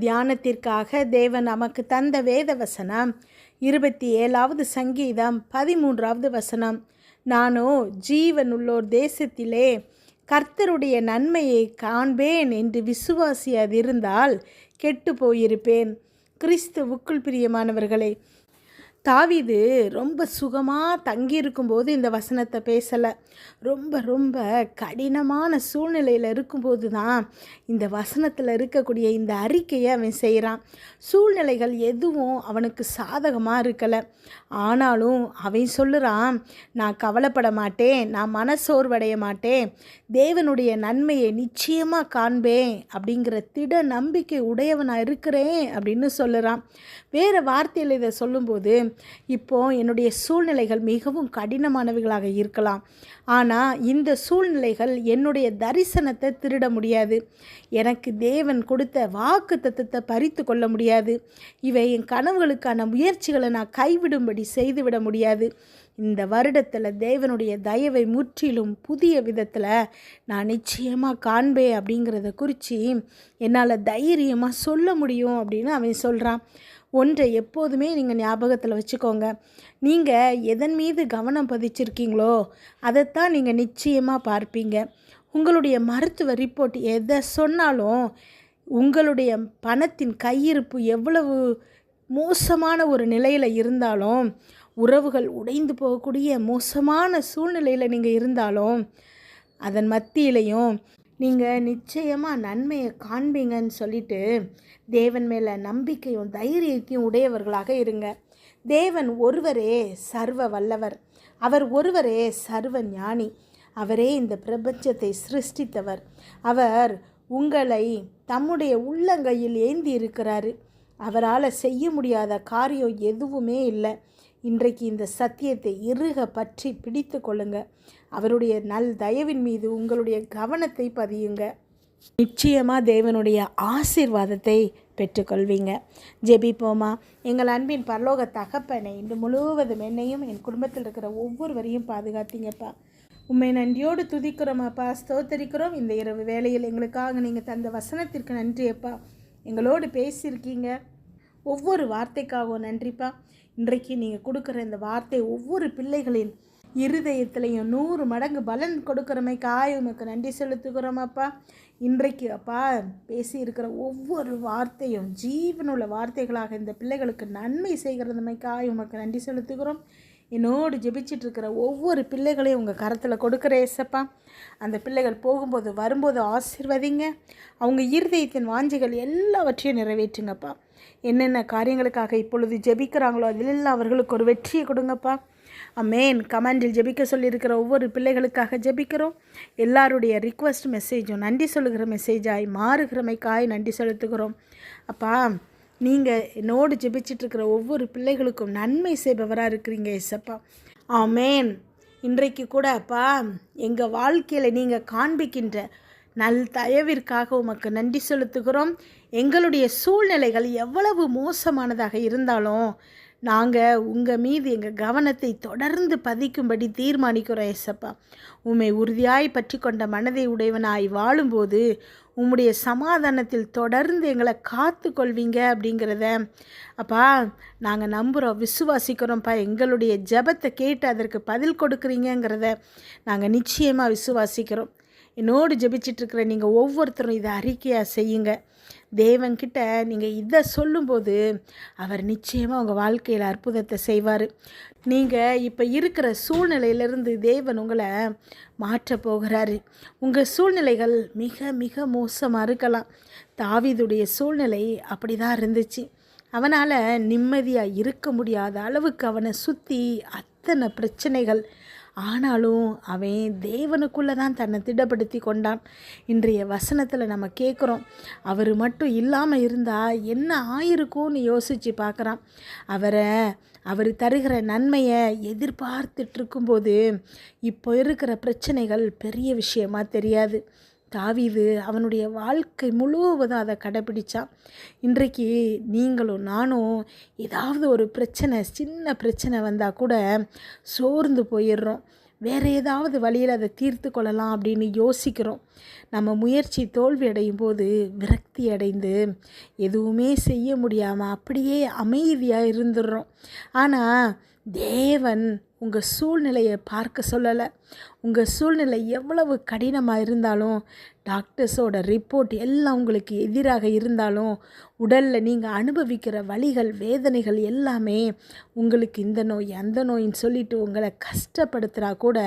தியானத்திற்காக தேவன் நமக்கு தந்த வேத வசனம். இருபத்தி ஏழாவது சங்கீதம் பதிமூன்றாவது வசனம். நானோ ஜீவனுள்ளோர் தேசத்திலே கர்த்தருடைய நன்மையை காண்பேன் என்று விசுவாசி அதிருந்தால் கெட்டு போயிருப்பேன். கிறிஸ்துவுக்குள் பிரியமானவர்களே தாவிது ரொம்ப சுகமாக தங்கியிருக்கும்போது இந்த வசனத்தை பேசலை. ரொம்ப ரொம்ப கடினமான சூழ்நிலையில் இருக்கும்போது தான் இந்த வசனத்தில் இருக்கக்கூடிய இந்த அறிக்கையை அவன் செய்கிறான் சூழ்நிலைகள் எதுவும் அவனுக்கு சாதகமாக இருக்கலை. ஆனாலும் அவன் சொல்லுறான் நான் கவலைப்பட மாட்டேன் நான் மனசோர்வடைய மாட்டேன் தேவனுடைய நன்மையை நிச்சயமாக காண்பேன் அப்படிங்கிற திட நம்பிக்கை உடையவனாக இருக்கிறேன் அப்படின்னு சொல்லுறான். வேறு வார்த்தையில் இதை சொல்லும்போது இப்போ என்னுடைய சூழ்நிலைகள் மிகவும் கடினமானவைகளாக இருக்கலாம். ஆனால் இந்த சூழ்நிலைகள் என்னுடைய தரிசனத்தை திருட முடியாது. எனக்கு தேவன் கொடுத்த வாக்கு தத்துவத்தை பறித்து கொள்ள முடியாது. இவை என் கனவுகளுக்கான முயற்சிகளை நான் கைவிடும்படி செய்துவிட முடியாது. இந்த வருடத்தில் தேவனுடைய தயவை முற்றிலும் புதிய விதத்தில் நான் நிச்சயமாக காண்பேன் அப்படிங்கிறத குறித்து என்னால் தைரியமாக சொல்ல முடியும் அப்படின்னு அவன் சொல்கிறான் ஒன்றை எப்போதுமே நீங்கள் ஞாபகத்தில் வச்சுக்கோங்க. நீங்கள் எதன் மீது கவனம் பதிச்சிருக்கீங்களோ அதைத்தான் நீங்கள் நிச்சயமாக பார்ப்பீங்க. உங்களுடைய மருத்துவ ரிப்போர்ட் எதை சொன்னாலும் உங்களுடைய பணத்தின் கையிருப்பு எவ்வளவு மோசமான ஒரு நிலையில் இருந்தாலும் உறவுகள் உடைந்து போகக்கூடிய மோசமான சூழ்நிலையில் நீங்கள் இருந்தாலும் அதன் மத்தியிலையும் நீங்கள் நிச்சயமாக நன்மையை காண்பீங்கன்னு சொல்லிட்டு தேவன் மேலே நம்பிக்கையும் தைரியத்தையும் உடையவர்களாக இருங்க. தேவன் ஒருவரே சர்வ வல்லவர். அவர் ஒருவரே சர்வ ஞானி. அவரே இந்த பிரபஞ்சத்தை சிருஷ்டித்தவர். அவர் உங்களை தம்முடைய உள்ளங்கையில் ஏந்தி இருக்கிறாரு. அவரால் செய்ய முடியாத காரியம் எதுவுமே இல்லை. இன்றைக்கு இந்த சத்தியத்தை இறுக பற்றி பிடித்து கொள்ளுங்க. அவருடைய நல் தயவின் மீது உங்களுடைய கவனத்தை பதியுங்க. நிச்சயமாக தேவனுடைய ஆசீர்வாதத்தை பெற்றுக்கொள்வீங்க. ஜெபிப்போமா? எங்கள் அன்பின் பரலோக தகப்பனை இன்று முழுவதும் என்னையும் என் குடும்பத்தில் இருக்கிற ஒவ்வொருவரையும் பாதுகாத்தீங்கப்பா. உண்மை நன்றியோடு துதிக்கிறோமாப்பா ஸ்தோத்தரிக்கிறோம். இந்த இரவு வேளையில் எங்களுக்காக நீங்கள் தந்த வசனத்திற்கு நன்றியப்பா. எங்களோடு பேசியிருக்கீங்க. ஒவ்வொரு வார்த்தைக்காகவும் நன்றிப்பா. இன்றைக்கு நீங்கள் கொடுக்குற இந்த வார்த்தை ஒவ்வொரு பிள்ளைகளின் இருதயத்திலையும் நூறு மடங்கு பலன் கொடுக்குறமைக்காய் உமக்கு நன்றி செலுத்துகிறோமாப்பா இன்றைக்கு அப்பா பேசியிருக்கிற ஒவ்வொரு வார்த்தையும் ஜீவனுள்ள வார்த்தைகளாக இந்த பிள்ளைகளுக்கு நன்மை செய்கிறதுமைக்காய் உமக்கு நன்றி செலுத்துகிறோம். என்னோடு ஜெபிச்சிட்டு இருக்கிற ஒவ்வொரு பிள்ளைகளையும் உங்கள் கரத்தில் கொடுக்குற ஏசப்பா. அந்த பிள்ளைகள் போகும்போது வரும்போது ஆசிர்வதிங்க. அவங்க இருதயத்தின் வாஞ்சிகள் எல்லாவற்றையும் நிறைவேற்றுங்கப்பா. என்னென்ன காரியங்களுக்காக இப்பொழுது ஜெபிக்கிறாங்களோ அதிலெல்லாம் அவர்களுக்கு ஒரு வெற்றியை கொடுங்கப்பா. அமேன் கமெண்டில் ஜெபிக்க சொல்லியிருக்கிற ஒவ்வொரு பிள்ளைகளுக்காக ஜெபிக்கிறோம். எல்லாருடைய ரிக்வஸ்ட் மெசேஜும் நன்றி சொல்லுகிற மெசேஜாய் மாறுகிறமைக்காய் நன்றி செலுத்துகிறோம். அப்பா நீங்கள் என்னோடு ஜெபிச்சிட்ருக்கிற ஒவ்வொரு பிள்ளைகளுக்கும் நன்மை செய்பவராக இருக்கிறீங்க இசப்பா. ஆமேன். இன்றைக்கு கூட அப்பா எங்கள் வாழ்க்கையில் நீங்கள் காண்பிக்கின்ற நல் தயவிற்காக உமக்கு நன்றி செலுத்துகிறோம். எங்களுடைய சூழ்நிலைகள் எவ்வளவு மோசமானதாக இருந்தாலும் நாங்கள் உங்கள் மீது எங்கள் கவனத்தை தொடர்ந்து பதிக்கும்படி தீர்மானிக்கிறோம் ஏசப்பா. உம்மை உறுதியாய் பற்றி கொண்ட மனதை உடையவனாய் வாழும்போது உம்முடைய சமாதானத்தில் தொடர்ந்து எங்களை காத்து கொள்வீங்க அப்படிங்கிறத அப்பா நாங்கள் நம்புகிறோம் விசுவாசிக்கிறோம்ப்பா. எங்களுடைய ஜெபத்தை கேட்டு அதற்கு பதில் கொடுக்குறீங்கங்கிறத நாங்கள் நிச்சயமாக விசுவாசிக்கிறோம். என்னோடு ஜெபிச்சிட்ருக்கிற நீங்கள் ஒவ்வொருத்தரும் இதை அறிக்கையாக செய்யுங்க. தேவன்கிட்ட நீங்கள் இதை சொல்லும்போது அவர் நிச்சயமாக உங்கள் வாழ்க்கையில் அற்புதத்தை செய்வார். நீங்கள் இப்போ இருக்கிற சூழ்நிலையிலிருந்து தேவன் உங்களை மாற்ற போகிறாரு. உங்கள் சூழ்நிலைகள் மிக மிக மோசமாக இருக்கலாம். தாவிதுடைய சூழ்நிலை அப்படி தான் இருந்துச்சு. அவனால் நிம்மதியாக இருக்க முடியாத அளவுக்கு அவனை சுற்றி அத்தனை பிரச்சனைகள் ஆனாலும் அவன் தேவனுக்குள்ளே தான் தன்னை திடப்படுத்தி கொண்டான். இன்றைய வசனத்தில் நம்ம கேட்குறோம் அவர் மட்டும் இல்லாமல் இருந்தால் என்ன ஆயிருக்கும்னு யோசித்து பார்க்குறான் அவரை அவர் தருகிற நன்மையை எதிர்பார்த்துட்டு இருக்கும்போது இப்போ இருக்கிற பிரச்சனைகள் பெரிய விஷயமா தெரியாது. தாவிது அவனுடைய வாழ்க்கை முழுவதும் அதை கடைப்பிடிச்சான். இன்றைக்கு நீங்களும் நானும் ஏதாவது ஒரு பிரச்சனை சின்ன பிரச்சனை வந்தால் கூட சோர்ந்து போயிடுறோம். வேறு ஏதாவது வழியில் அதை தீர்த்து கொள்ளலாம் அப்படின்னு யோசிக்கிறோம். நம்ம முயற்சி தோல்வி அடையும் போது விரக்தி அடைந்து எதுவுமே செய்ய முடியாமல் அப்படியே அமைதியாக இருந்துடுறோம். ஆனால் தேவன் உங்கள் சூழ்நிலையை பார்க்க சொல்லலை. உங்கள் சூழ்நிலை எவ்வளவு கடினமாக இருந்தாலும் டாக்டர்ஸோட ரிப்போர்ட் எல்லாம் உங்களுக்கு எதிராக இருந்தாலும் உடலில் நீங்கள் அனுபவிக்கிற வழிகள் வேதனைகள் எல்லாமே உங்களுக்கு இந்த நோய் அந்த நோயின்னு சொல்லிட்டு உங்களை கஷ்டப்படுத்துகிறா கூட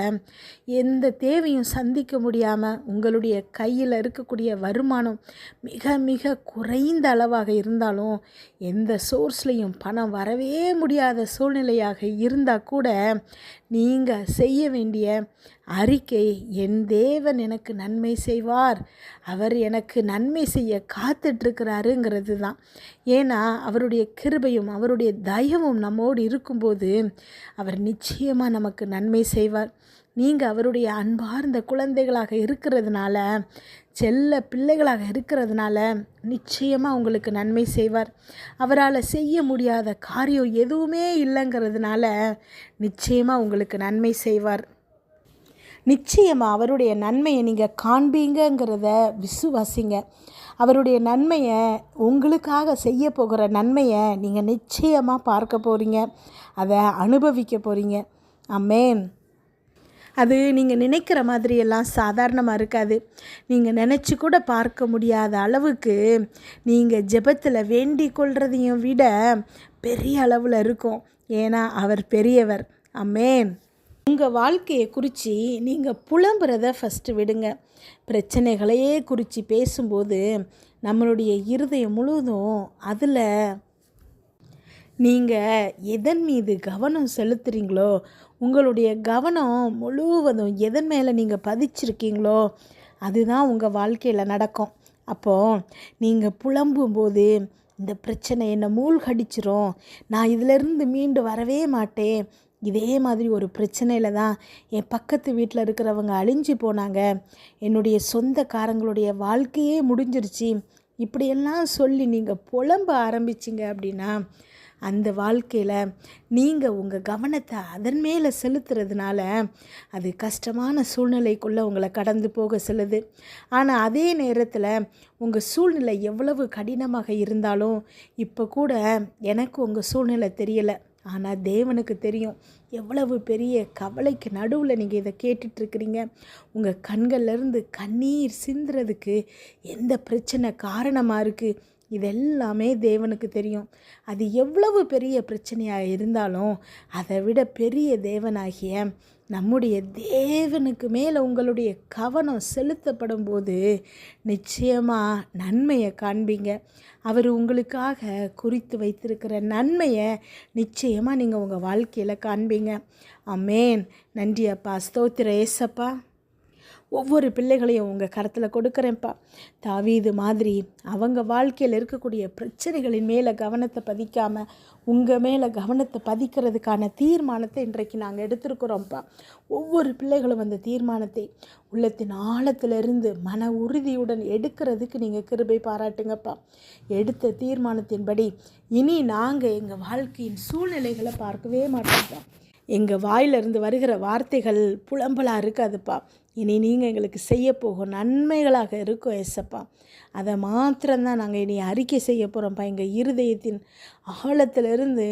எந்த தேவையும் சந்திக்க முடியாமல் உங்களுடைய கையில் இருக்கக்கூடிய வருமானம் மிக மிக குறைந்த அளவாக இருந்தாலும் எந்த சோர்ஸ்லேயும் பணம் வரவே முடியாத சூழ்நிலையாக இருந்தால் கூட நீங்கள் செய்ய வேண்டிய அறிக்கை என் தேவன் எனக்கு நன்மை செய்வார். அவர் எனக்கு நன்மை செய்ய காத்துட்ருக்கிறாருங்கிறது தான். ஏன்னா அவருடைய கிருபையும் அவருடைய தயவும் நம்மோடு இருக்கும்போது அவர் நிச்சயமாக நமக்கு நன்மை செய்வார். நீங்கள் அவருடைய அன்பார்ந்த குழந்தைகளாக இருக்கிறதுனால செல்ல பிள்ளைகளாக இருக்கிறதுனால நிச்சயமாக உங்களுக்கு நன்மை செய்வார். அவரால் செய்ய முடியாத காரியம் எதுவுமே இல்லைங்கிறதுனால நிச்சயமாக உங்களுக்கு நன்மை செய்வார். நிச்சயமாக அவருடைய நன்மையை நீங்கள் காண்பீங்கங்கிறத விசுவாசிங்க. அவருடைய நன்மையை உங்களுக்காக செய்ய போகிற நன்மையை நீங்கள் நிச்சயமாக பார்க்க போகிறீங்க அதை அனுபவிக்க போகிறீங்க அம்மேன் அது நீங்கள் நினைக்கிற மாதிரியெல்லாம் சாதாரணமாக இருக்காது. நீங்கள் நினச்சி கூட பார்க்க முடியாத அளவுக்கு நீங்கள் ஜெபத்தில் வேண்டிக் கொள்றதையும் விட பெரிய அளவில் இருக்கும். ஏன்னா அவர் பெரியவர். அம்மேன் உங்கள் வாழ்க்கையை குறித்து நீங்கள் புலம்புறத ஃபஸ்ட்டு விடுங்க. பிரச்சனைகளையே குறித்து பேசும்போது நம்மளுடைய இருதயம் முழுவதும் அதில் நீங்கள் எதன் மீது கவனம் செலுத்துகிறீங்களோ உங்களுடைய கவனம் முழுவதும் எதன் மேலே நீங்கள் பதிச்சிருக்கீங்களோ அதுதான் உங்கள் வாழ்க்கையில் நடக்கும். அப்போது நீங்கள் புலம்பும்போது இந்த பிரச்சனை என்னை மூழ்கடிச்சிரும் நான் இதிலிருந்து மீண்டு வரவே மாட்டேன் இதே மாதிரி ஒரு பிரச்சனையில் தான் என் பக்கத்து வீட்டில் இருக்கிறவங்க அழிஞ்சு போனாங்க. என்னுடைய சொந்தக்காரங்களுடைய வாழ்க்கையே முடிஞ்சிருச்சு. இப்படியெல்லாம் சொல்லி நீங்கள் புலம்ப ஆரம்பிச்சிங்க அப்படின்னா அந்த வாழ்க்கையில் நீங்கள் உங்கள் கவனத்தை அதன் மேலே செலுத்துறதுனால அது கஷ்டமான சூழ்நிலைக்குள்ளே உங்களை கடந்து போக செல்லுது. ஆனால் அதே நேரத்தில் உங்கள் சூழ்நிலை எவ்வளவு கடினமாக இருந்தாலும் இப்போ கூட எனக்கு உங்கள் சூழ்நிலை தெரியலை. ஆனால் தேவனுக்கு தெரியும். எவ்வளவு பெரிய கவலைக்கு நடுவில் நீங்கள் இதை கேட்டுட்ருக்கிறீங்க. உங்கள் கண்கள்லேருந்து கண்ணீர் சிந்துறதுக்கு எந்த பிரச்சனை காரணமாக இருக்குது இதெல்லாமே தேவனுக்கு தெரியும். அது எவ்வளவு பெரிய பிரச்சனையாக இருந்தாலும் அதை விட பெரிய தேவனாகிய நம்முடைய தேவனுக்கு மேலே உங்களுடைய கவனம் செலுத்தப்படும் போது நிச்சயமாக நன்மையை காண்பீங்க. அவர் உங்களுக்காக குறித்து வைத்திருக்கிற நன்மையை நிச்சயமாக நீங்கள் உங்கள் வாழ்க்கையில் காண்பீங்க. அமேன் நன்றி அப்பா. ஸ்தோத்திர ஏசப்பா. ஒவ்வொரு பிள்ளைகளையும் உங்கள் கரத்தில் கொடுக்குறேன்ப்பா. தாவீது மாதிரி அவங்க வாழ்க்கையில் இருக்கக்கூடிய பிரச்சனைகளின் மேலே கவனத்தை பதிக்காமல் உங்கள் மேலே கவனத்தை பதிக்கிறதுக்கான தீர்மானத்தை இன்றைக்கு நாங்கள் எடுத்திருக்கிறோம்ப்பா. ஒவ்வொரு பிள்ளைகளும் அந்த தீர்மானத்தை உள்ளத்தின் ஆழத்திலிருந்து மன உறுதியுடன் எடுக்கிறதுக்கு நீங்கள் கிருபை பாராட்டுங்கப்பா. எடுத்த தீர்மானத்தின்படி இனி நாங்கள் எங்கள் வாழ்க்கையின் சூழ்நிலைகளை பார்க்கவே மாட்டோம்ப்பா. எங்கள் வாயிலிருந்து வருகிற வார்த்தைகள் புலம்பலாக இருக்காதுப்பா. இனி நீங்கள் எங்களுக்கு செய்ய போகும் நன்மைகளாக இருக்கும் எசப்பா அதை மாத்திரம்தான் நாங்கள் இனி அறிக்கை செய்ய போகிறோம்ப்பா எங்கள் இருதயத்தின் ஆழத்திலிருந்து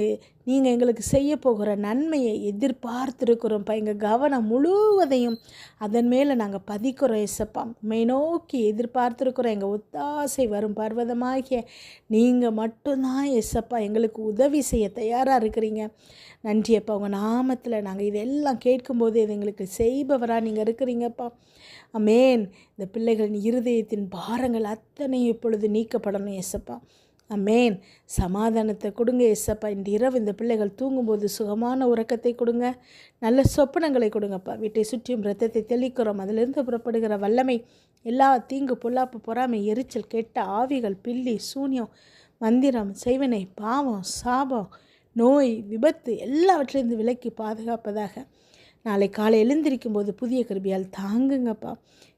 நீங்கள் எங்களுக்கு செய்ய போகிற நன்மையை எதிர்பார்த்துருக்குறோம்ப்பா எங்கள் கவனம் முழுவதையும் அதன் மேலே நாங்கள் பதிக்கிறோம் எசப்பா உண்மை நோக்கி எதிர்பார்த்துருக்குறோம். எங்கள் ஒத்தாசை வரும் பர்வதமாகிய நீங்கள் மட்டும்தான் எசப்பா எங்களுக்கு உதவி செய்ய தயாராக இருக்கிறீங்க. நன்றி அப்பா. உங்கள் நாமத்தில் நாங்கள் இதெல்லாம் கேட்கும்போது இது எங்களுக்கு செய்பவராக நீங்கள் இருக்கிறீங்கப்பா அமேன் இந்த பிள்ளைகளின் இருதயத்தின் பாரங்கள் அத்தனையும் இப்பொழுது நீக்கப்படணும் எசப்பா அமேன். சமாதானத்தை கொடுங்க எஸ்ஸப்பா இந்த இரவு இந்த பிள்ளைகள் தூங்கும்போது சுகமான உறக்கத்தை கொடுங்க. நல்ல சொப்பனங்களை கொடுங்கப்பா. வீட்டை சுற்றியும் ரத்தத்தை தெளிக்கிறோம். அதிலிருந்து புறப்படுகிற வல்லமை எல்லா தீங்கு பொல்லாப்பு பொறாமை எரிச்சல் கெட்ட ஆவிகள் பில்லி சூன்யம் மந்திரம் செய்வனை பாவம் சாபம் நோய் விபத்து எல்லாவற்றிலிருந்து விலக்கி பாதுகாப்பதாக. நாளை காலை எழுந்திருக்கும் போது புதிய கருவியால் தாங்குங்கப்பா.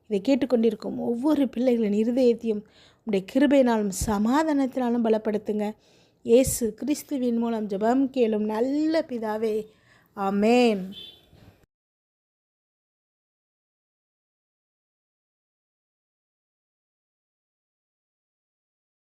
இதை கேட்டுக்கொண்டிருக்கும் ஒவ்வொரு பிள்ளைகளின் இருதயத்தையும் உடைய கிருபையினாலும் சமாதானத்தினாலும் பலப்படுத்துங்க. இயேசு கிறிஸ்துவின் மூலம் ஜெபம் கேளும் நல்ல பிதாவே. ஆமேன்.